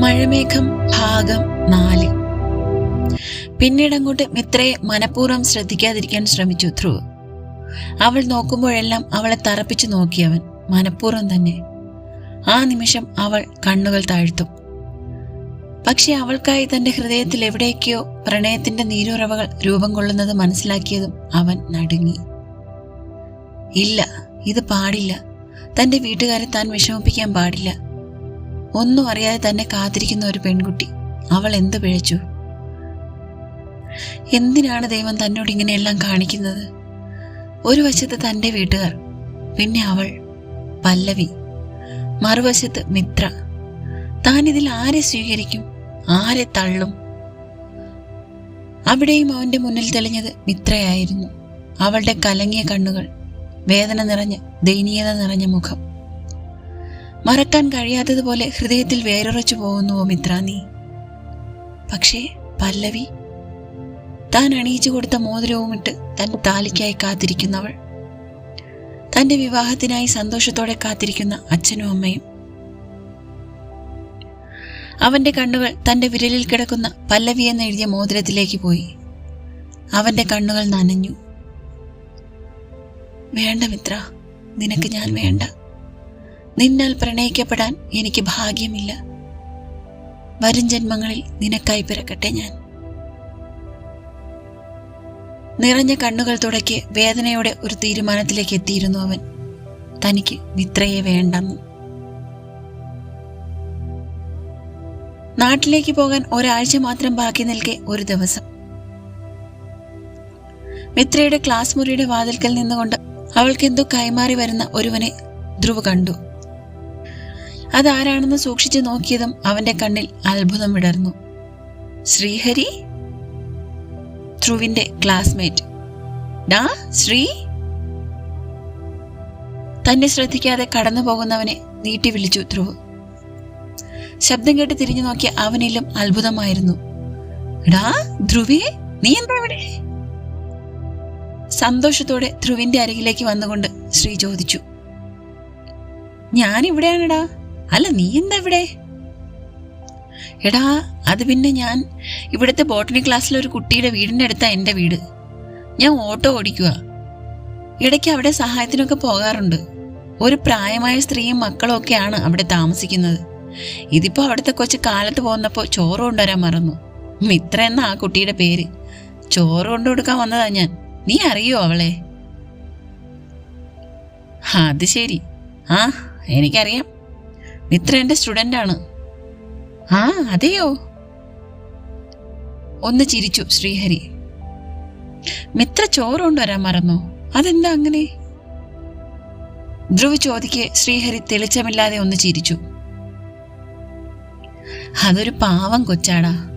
മഴമേഘം ഭാഗം നാല്. പിന്നീട് അങ്ങോട്ട് മിത്രയെ മനഃപൂർവം ശ്രദ്ധിക്കാതിരിക്കാൻ ശ്രമിച്ചു ധ്രുവ്. അവൾ നോക്കുമ്പോഴെല്ലാം അവളെ തറപ്പിച്ചു നോക്കിയവൻ മനഃപൂർവം തന്നെ. ആ നിമിഷം അവൾ കണ്ണുകൾ താഴ്ത്തും. പക്ഷെ അവൾക്കായി തന്റെ ഹൃദയത്തിൽ എവിടേക്കോ പ്രണയത്തിന്റെ നീരുറവകൾ രൂപം കൊള്ളുന്നത് മനസ്സിലാക്കിയതും അവൻ നടുങ്ങി. ഇല്ല ഇത് പാടില്ല. തന്റെ വീട്ടുകാരെ താൻ വിഷമിപ്പിക്കാൻ പാടില്ല. ഒന്നും അറിയാതെ തന്നെ കാത്തിരിക്കുന്ന ഒരു പെൺകുട്ടി അവൾ എന്ത് പിഴച്ചു? എന്തിനാണ് ദൈവം തന്നോട് ഇങ്ങനെയെല്ലാം കാണിക്കുന്നത്? ഒരു വശത്ത് തന്റെ വീട്ടുകാർ പിന്നെ അവൾ പല്ലവി മറുവശത്ത് മിത്ര. താൻ ഇതിൽ ആരെ സ്വീകരിക്കും? ആരെ തള്ളും? അവിടെയും അവന്റെ മുന്നിൽ തെളിഞ്ഞത് മിത്രയായിരുന്നു. അവളുടെ കലങ്ങിയ കണ്ണുകൾ വേദന നിറഞ്ഞ് ദയനീയത നിറഞ്ഞ മുഖം. മറക്കാൻ കഴിയാത്തതുപോലെ ഹൃദയത്തിൽ വേരുറച്ചു പോകുന്നുവോ മിത്ര നീ? പക്ഷേ പല്ലവി താൻ അണിയിച്ചു കൊടുത്ത മോതിരവും ഇട്ട് തന്റെ താലിക്കായി കാത്തിരിക്കുന്നവൾ തന്റെ വിവാഹത്തിനായി സന്തോഷത്തോടെ കാത്തിരിക്കുന്ന അച്ഛനും അമ്മയും. അവന്റെ കണ്ണുകൾ തന്റെ വിരലിൽ കിടക്കുന്ന പല്ലവി എന്നെഴുതിയ മോതിരത്തിലേക്ക് പോയി. അവന്റെ കണ്ണുകൾ നനഞ്ഞു. വേണ്ട മിത്ര നിനക്ക് ഞാൻ വേണ്ട. നിന്നാൽ പ്രണയിക്കപ്പെടാൻ എനിക്ക് ഭാഗ്യമില്ല. വരും ജന്മങ്ങളിൽ നിനക്കായി പിറക്കട്ടെ ഞാൻ. നിറഞ്ഞ കണ്ണുകൾ തുടക്കി വേദനയോടെ ഒരു തീരുമാനത്തിലേക്ക് എത്തിയിരുന്നു അവൻ. തനിക്ക് മിത്രയെ വേണ്ടെന്ന്. നാട്ടിലേക്ക് പോകാൻ ഒരാഴ്ച മാത്രം ബാക്കി നിൽക്കെ ഒരു ദിവസം. മിത്രയുടെ ക്ലാസ് മുറിയുടെ വാതിൽക്കൽ നിന്നുകൊണ്ട് അവൾക്കെന്തോ കൈമാറി വരുന്ന ഒരുവനെ ധ്രുവ് കണ്ടു. അതാരാണെന്ന് സൂക്ഷിച്ചു നോക്കിയതും അവന്റെ കണ്ണിൽ അത്ഭുതം വിടർന്നു. ശ്രീഹരി? ധ്രുവിന്റെ ക്ലാസ്മേറ്റ്. ഡാ ശ്രീ? തന്നെ ശ്രദ്ധിക്കാതെ കടന്നു പോകുന്നവനെ നീട്ടി വിളിച്ചു ധ്രുവ്. ശബ്ദം കേട്ട് തിരിഞ്ഞു നോക്കിയ അവനിലും അത്ഭുതമായിരുന്നു. ഡാ ധ്രുവേ നീ എന്താ ഇവിടെ? സന്തോഷത്തോടെ ധ്രുവിന്റെ അരികിലേക്ക് വന്നുകൊണ്ട് ശ്രീ ചോദിച്ചു. ഞാൻ അല്ല നീ എന്താ ഇവിടെ എടാ അത് പിന്നെ ഞാൻ ഇവിടുത്തെ ബോട്ടണി ക്ലാസ്സിലെ ഒരു കുട്ടിയുടെ വീടിന്റെ അടുത്താണ് എന്റെ വീട്. ഞാൻ ഓട്ടോ ഓടിക്കുക ഇടയ്ക്ക് അവിടെ സഹായത്തിനൊക്കെ പോകാറുണ്ട്. ഒരു പ്രായമായ സ്ത്രീയും മക്കളും ഒക്കെയാണ് അവിടെ താമസിക്കുന്നത്. ഇതിപ്പോ അവിടുത്തെ കൊച്ചു കാലത്ത് പോകുന്നപ്പോൾ ചോറ് കൊണ്ടുവരാൻ മറന്നു. മിത്ര എന്ന ആ കുട്ടിയുടെ പേര്. ചോറ് കൊണ്ടു കൊടുക്കാൻ വന്നതാ ഞാൻ. നീ അറിയോ അവളെ? അത് ശരി. ആ എനിക്കറിയാം. മിത്ര എന്റെ സ്റ്റുഡന്റ് ആണ് ആ അതെയോ? ഒന്ന് ചിരിച്ചു ശ്രീഹരി. മിത്ര ചോറ് കൊണ്ടുവരാൻ മറന്നോ? അതെന്താ അങ്ങനെ? ധ്രുവ് ചോദിക്ക് ശ്രീഹരി തെളിച്ചമില്ലാതെ ഒന്ന് ചിരിച്ചു. അതൊരു പാവം കൊച്ചാടാ.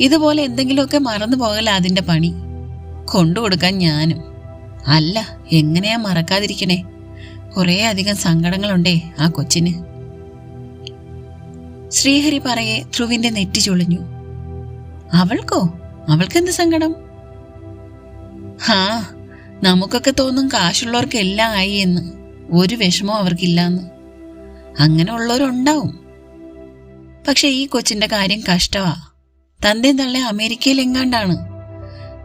ഇതുപോലെ എന്തെങ്കിലുമൊക്കെ മറന്നു പോകല അതിന്റെ പണി. കൊണ്ടുകൊടുക്കാൻ ഞാനും. അല്ല എങ്ങനെയാ മറക്കാതിരിക്കണേ? കുറേ അധികം സങ്കടങ്ങളുണ്ടേ ആ കൊച്ചിന്. ശ്രീഹരി പറയെ ധ്രുവിന്റെ നെറ്റി ചൊളിഞ്ഞു. അവൾക്കോ? അവൾക്കെന്ത് സങ്കടം? ഹാ നമുക്കൊക്കെ തോന്നും കാശുള്ളവർക്ക് എല്ലാം ആയി എന്ന്. ഒരു വിഷമവും അവർക്കില്ലാന്ന്. അങ്ങനെ ഉള്ളവരുണ്ടാവും. പക്ഷെ ഈ കൊച്ചിന്റെ കാര്യം കഷ്ടമാ തന്റെ തള്ളെ അമേരിക്കയിൽ എങ്ങാണ്ടാണ്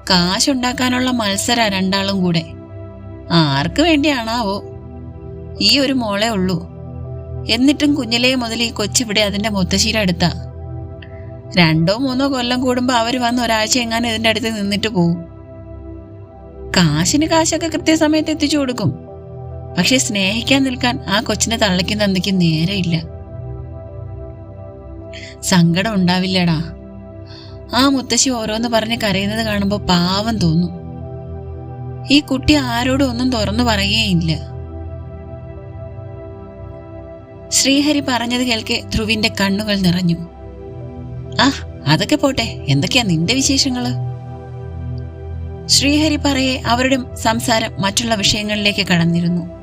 കാശുണ്ടാക്കാനുള്ള മത്സര രണ്ടാളും കൂടെ. ആർക്ക് വേണ്ടിയാണാവോ? ഈ ഒരു മോളെ ഉള്ളൂ. എന്നിട്ടും കുഞ്ഞിലേ മുതൽ ഈ കൊച്ചിവിടെ അതിന്റെ മുത്തശ്ശീര എടുത്ത രണ്ടോ മൂന്നോ കൊല്ലം കൂടുമ്പോ അവർ വന്ന് ഒരാഴ്ച എങ്ങാനും ഇതിന്റെ അടുത്ത് നിന്നിട്ട് പോവും. കാശിന് കാശൊക്കെ കൃത്യസമയത്ത് എത്തിച്ചു കൊടുക്കും. പക്ഷെ സ്നേഹിക്കാൻ നിൽക്കാൻ ആ കൊച്ചിനെ തള്ളയ്ക്കും നേരെ നേരെയില്ല. സങ്കടം ഉണ്ടാവില്ലടാ. ആ മുത്തശ്ശി ഓരോന്ന് പറഞ്ഞ് കരയുന്നത് കാണുമ്പോൾ പാവം തോന്നും. ഈ കുട്ടി ആരോടും ഒന്നും തുറന്നു പറയുകയില്ല. ശ്രീഹരി പറഞ്ഞത് കേൾക്കെ ധ്രുവിന്റെ കണ്ണുകൾ നിറഞ്ഞു. ആ അതൊക്കെ പോട്ടെ. എന്തൊക്കെയാ നിന്റെ വിശേഷങ്ങൾ? ശ്രീഹരി പറയെ അവരുടെ സംസാരം മറ്റുള്ള വിഷയങ്ങളിലേക്ക് കടന്നിരുന്നു.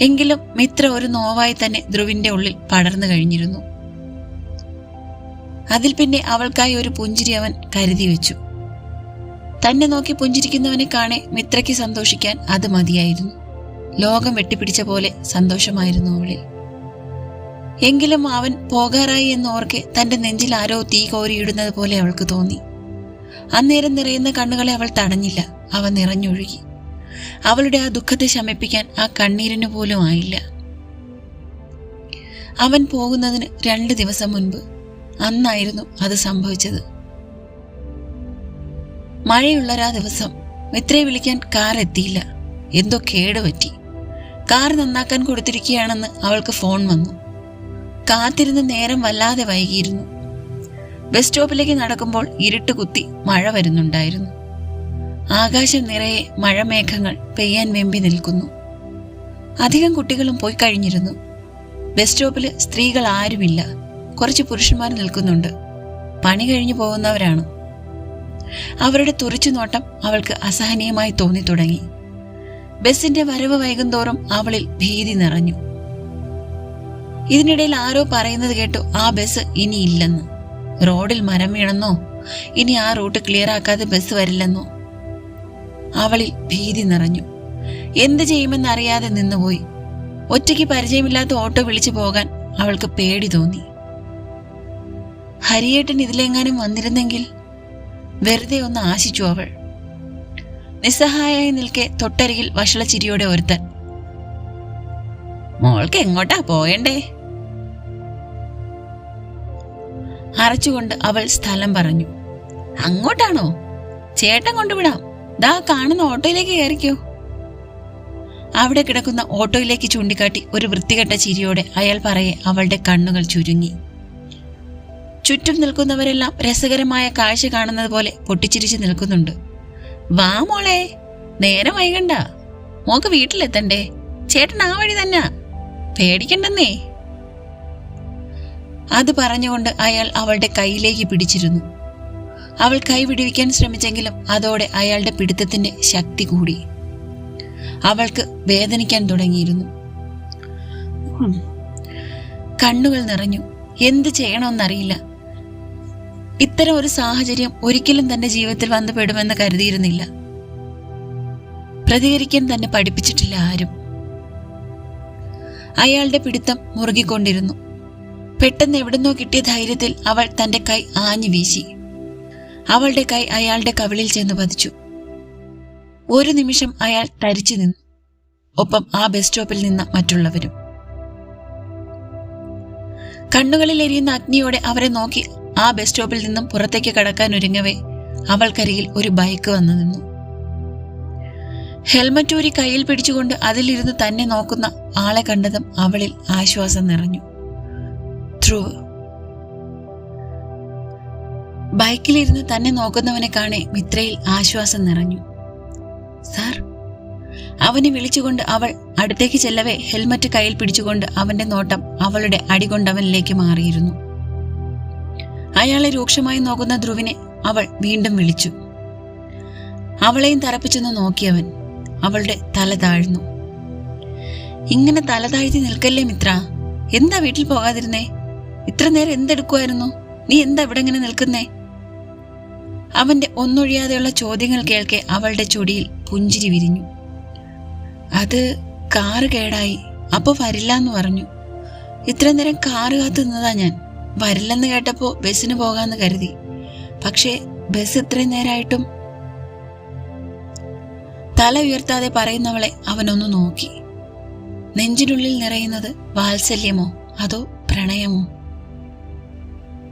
എങ്കിലും മിത്ര ഒരു നോവായി തന്നെ ധ്രുവിന്റെ ഉള്ളിൽ പടർന്നു കഴിഞ്ഞിരുന്നു. അതിൽ പിന്നെ അവൾക്കായി ഒരു പുഞ്ചിരി അവൻ കരുതി വെച്ചു. തന്നെ നോക്കി പുഞ്ചിരിക്കുന്നവനെ കാണെ മിത്രയ്ക്ക് സന്തോഷിക്കാൻ അത് മതിയായിരുന്നു. ലോകം വെട്ടിപ്പിടിച്ച പോലെ സന്തോഷമായിരുന്നു അവളിൽ. എങ്കിലും അവൻ പോകാറായി എന്നോർക്കെ തന്റെ നെഞ്ചിൽ ആരോ തീ കോരിയിടുന്നത് പോലെ അവൾക്ക് തോന്നി. അന്നേരം നിറയുന്ന കണ്ണുകളെ അവൾ തടഞ്ഞില്ല. അവ നിറഞ്ഞൊഴുകി. അവളുടെ ആ ദുഃഖത്തെ ശമിപ്പിക്കാൻ ആ കണ്ണീരിന് പോലും ആയില്ല. അവൻ പോകുന്നതിന് രണ്ട് ദിവസം മുൻപ് അന്നായിരുന്നു അത് സംഭവിച്ചത്. മഴയുള്ളൊരാ ദിവസം മിത്രയെ വിളിക്കാൻ കാർ എത്തിയില്ല. എന്തോ കേടുപറ്റി. കാർ നന്നാക്കാൻ കൊടുത്തിരിക്കുകയാണെന്ന് അവൾക്ക് ഫോൺ വന്നു. കാത്തിരുന്ന് നേരം വല്ലാതെ വൈകിയിരുന്നു. ബസ് സ്റ്റോപ്പിലേക്ക് നടക്കുമ്പോൾ ഇരുട്ട് കുത്തി മഴ വരുന്നുണ്ടായിരുന്നു. ആകാശം നിറയെ മഴമേഘങ്ങൾ പെയ്യാൻ വെമ്പി നിൽക്കുന്നു. അധികം കുട്ടികളും പോയി കഴിഞ്ഞിരുന്നു. ബസ് സ്റ്റോപ്പിൽ സ്ത്രീകൾ ആരുമില്ല കുറച്ച് പുരുഷന്മാർ നിൽക്കുന്നുണ്ട്. പണി കഴിഞ്ഞു പോകുന്നവരാണ്. അവരുടെ തുറച്ചു നോട്ടം അവൾക്ക് അസഹനീയമായി തോന്നി തുടങ്ങി ബസിന്റെ വരവ് വൈകുന്തോറും അവളിൽ ഭീതി നിറഞ്ഞു. ഇതിനിടയിൽ ആരോ പറയുന്നത് കേട്ടു ആ ബസ് ഇനി ഇല്ലെന്ന് റോഡിൽ മരം വീണെന്നോ? ഇനി ആ റൂട്ട് ക്ലിയർ ആക്കാതെ ബസ് വരില്ലെന്നോ? അവളിൽ ഭീതി നിറഞ്ഞു. എന്ത് ചെയ്യുമെന്നറിയാതെ നിന്നുപോയി. ഒറ്റയ്ക്ക് പരിചയമില്ലാത്ത ഓട്ടോ വിളിച്ചു പോകാൻ അവൾക്ക് പേടി തോന്നി. ഹരിയേട്ടൻ ഇതിലെങ്ങാനും വന്നിരുന്നെങ്കിൽ വെറുതെ ഒന്ന് ആശിച്ചു അവൾ. നിസ്സഹായായി നിൽക്കെ തൊട്ടരികിൽ വഷള ചിരിയോടെ ഒരുത്തൻ. മോൾക്ക് എങ്ങോട്ടാ പോയണ്ടേ? അറച്ചുകൊണ്ട് അവൾ സ്ഥലം പറഞ്ഞു. അങ്ങോട്ടാണോ? ചേട്ടൻ കൊണ്ടുവിടാം. ദാ കാണുന്ന ഓട്ടോയിലേക്ക് കയറിക്കോ. അവിടെ കിടക്കുന്ന ഓട്ടോയിലേക്ക് ചൂണ്ടിക്കാട്ടി ഒരു വൃത്തികെട്ട ചിരിയോടെ അയാൾ പറയെ അവളുടെ കണ്ണുകൾ ചുരുങ്ങി. ചുറ്റും നിൽക്കുന്നവരെല്ലാം രസകരമായ കാഴ്ച കാണുന്നത് പോലെ പൊട്ടിച്ചിരിച്ച് നിൽക്കുന്നുണ്ട്. വാ മോളെ നേരം വൈകണ്ട. മോക്ക് വീട്ടിലെത്തണ്ടേ. ചേട്ടൻ ആ വഴി തന്നെ. പേടിക്കണ്ടെന്നേ. അത് പറഞ്ഞുകൊണ്ട് അയാൾ അവളുടെ കൈയിലേക്ക് പിടിച്ചിരുന്നു. അവൾ കൈ വിടുവിക്കാൻ ശ്രമിച്ചെങ്കിലും അതോടെ അയാളുടെ പിടുത്തത്തിന്റെ ശക്തി കൂടി. അവൾക്ക് വേദനിക്കാൻ തുടങ്ങിയിരുന്നു. കണ്ണുകൾ നിറഞ്ഞു. എന്ത് ചെയ്യണമെന്നറിയില്ല. ഇത്തരം ഒരു സാഹചര്യം ഒരിക്കലും തന്റെ ജീവിതത്തിൽ വന്നു പെടുമെന്ന് കരുതിയിരുന്നില്ല. പ്രതികരിക്കാൻ തന്നെ പഠിപ്പിച്ചിട്ടില്ല ആരും. അയാളുടെ പിടുത്തം മുറുകിക്കൊണ്ടിരുന്നു. പെട്ടെന്ന് എവിടുന്നോ കിട്ടിയ ധൈര്യത്തിൽ അവൾ തന്റെ കൈ ആഞ്ഞു വീശി. അവളുടെ കൈ അയാളുടെ കവിളിൽ ചെന്ന് പതിച്ചു. ഒരു നിമിഷം അയാൾ തരിച്ചു നിന്നു. ഒപ്പം ആ ബസ് സ്റ്റോപ്പിൽ നിന്ന മറ്റുള്ളവരും. കണ്ണുകളിൽ എരിയുന്ന അഗ്നിയോടെ അവരെ നോക്കി ആ ബസ് സ്റ്റോപ്പിൽ നിന്നും പുറത്തേക്ക് കടക്കാൻ ഒരുങ്ങവേ അവൾക്കരികിൽ ഒരു ബൈക്ക് വന്നു നിന്നു. ഹെൽമറ്റ് ഊരി കയ്യിൽ പിടിച്ചുകൊണ്ട് അതിലിരുന്ന് തന്നെ നോക്കുന്ന ആളെ കണ്ടതും അവളിൽ ആശ്വാസം നിറഞ്ഞു. ധ്രുവ്. ബൈക്കിലിരുന്ന് തന്നെ നോക്കുന്നവനെ കാണെ മിത്രയിൽ ആശ്വാസം നിറഞ്ഞു. സാർ അവനെ വിളിച്ചുകൊണ്ട് അവൾ അടുത്തേക്ക് ചെല്ലവേ ഹെൽമറ്റ് കയ്യിൽ പിടിച്ചുകൊണ്ട് അവന്റെ നോട്ടം അവളുടെ അടികൊണ്ടവനിലേക്ക് മാറിയിരുന്നു. അയാളെ രൂക്ഷമായി നോക്കുന്ന ധ്രുവിനെ അവൾ വീണ്ടും വിളിച്ചു. അവളെയും തറപ്പിച്ചെന്ന് നോക്കിയവൻ അവളുടെ തല താഴ്ന്നു. ഇങ്ങനെ തല താഴ്ത്തി നിൽക്കല്ലേ മിത്ര? എന്താ വീട്ടിൽ പോകാതിരുന്നേ? ഇത്ര നേരം എന്തെടുക്കുമായിരുന്നു നീ എന്താ ഇവിടെ ഇങ്ങനെ നിൽക്കുന്നേ? അവന്റെ ഒന്നൊഴിയാതെയുള്ള ചോദ്യങ്ങൾ കേൾക്കെ അവളുടെ ചൊടിയിൽ പുഞ്ചിരി വിരിഞ്ഞു. അത് കാറ് കേടായി അപ്പൊ വരില്ല എന്ന് പറഞ്ഞു. ഇത്ര നേരം കാറ് കാത്തു നിന്നതാ ഞാൻ. വരില്ലെന്ന് കേട്ടപ്പോ ബസ്സിന് പോകാന്ന് കരുതി. പക്ഷേ ബസ് ഇത്രയും നേരായിട്ടും തല ഉയർത്താതെ പറയുന്നവളെ അവനൊന്ന് നോക്കി. നെഞ്ചിനുള്ളിൽ നിറയുന്നത് വാത്സല്യമോ അതോ പ്രണയമോ?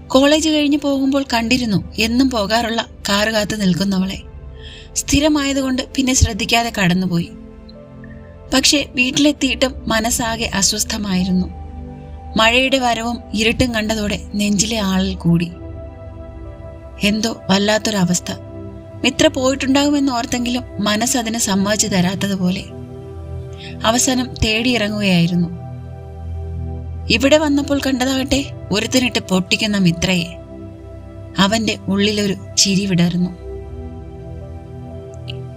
കോളേജ് കഴിഞ്ഞു പോകുമ്പോൾ കണ്ടിരുന്നു എന്നും പോകാറുള്ള കാറ് കാത്തു നിൽക്കുന്നവളെ. സ്ഥിരമായതുകൊണ്ട് പിന്നെ ശ്രദ്ധിക്കാതെ കടന്നുപോയി. പക്ഷെ വീട്ടിലെത്തിയിട്ടും മനസ്സാകെ അസ്വസ്ഥമായിരുന്നു. മഴയുടെ വരവും ഇരുട്ടും കണ്ടതോടെ നെഞ്ചിലെ ആളിൽ കൂടി. എന്തോ വല്ലാത്തൊരവസ്ഥ. മിത്ര പോയിട്ടുണ്ടാകുമെന്ന് ഓർത്തെങ്കിലും മനസ്സതിന് സമ്മതിച്ചു തരാത്തതുപോലെ. അവസാനം തേടിയിറങ്ങുകയായിരുന്നു. ഇവിടെ വന്നപ്പോൾ കണ്ടതാകട്ടെ ഒരുത്തിനിട്ട് പൊട്ടിക്കുന്ന മിത്രയെ. അവന്റെ ഉള്ളിലൊരു ചിരി വിടർന്നു.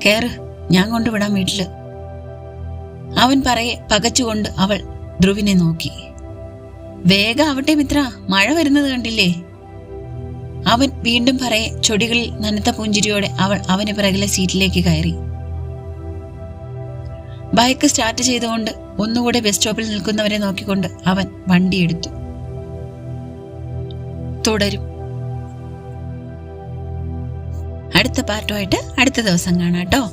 കേറ് ഞാൻ കൊണ്ടുവിടാം വീട്ടിൽ അവൻ പറയെ പകച്ചുകൊണ്ട് അവൾ ധ്രുവിനെ നോക്കി. വേഗം ആവട്ടെ മിത്ര മഴ വരുന്നത് കണ്ടില്ലേ? അവൻ വീണ്ടും പറയെ ചൊടികളിൽ നനത്ത പുഞ്ചിരിയോടെ അവൾ അവന് പിറകിലെ സീറ്റിലേക്ക് കയറി. ബൈക്ക് സ്റ്റാർട്ട് ചെയ്തുകൊണ്ട് ഒന്നുകൂടെ ബസ് സ്റ്റോപ്പിൽ നിൽക്കുന്നവരെ നോക്കിക്കൊണ്ട് അവൻ വണ്ടിയെടുത്തു തുടരും. അടുത്ത പാർട്ടുമായിട്ട് അടുത്ത ദിവസം കാണാം കേട്ടോ.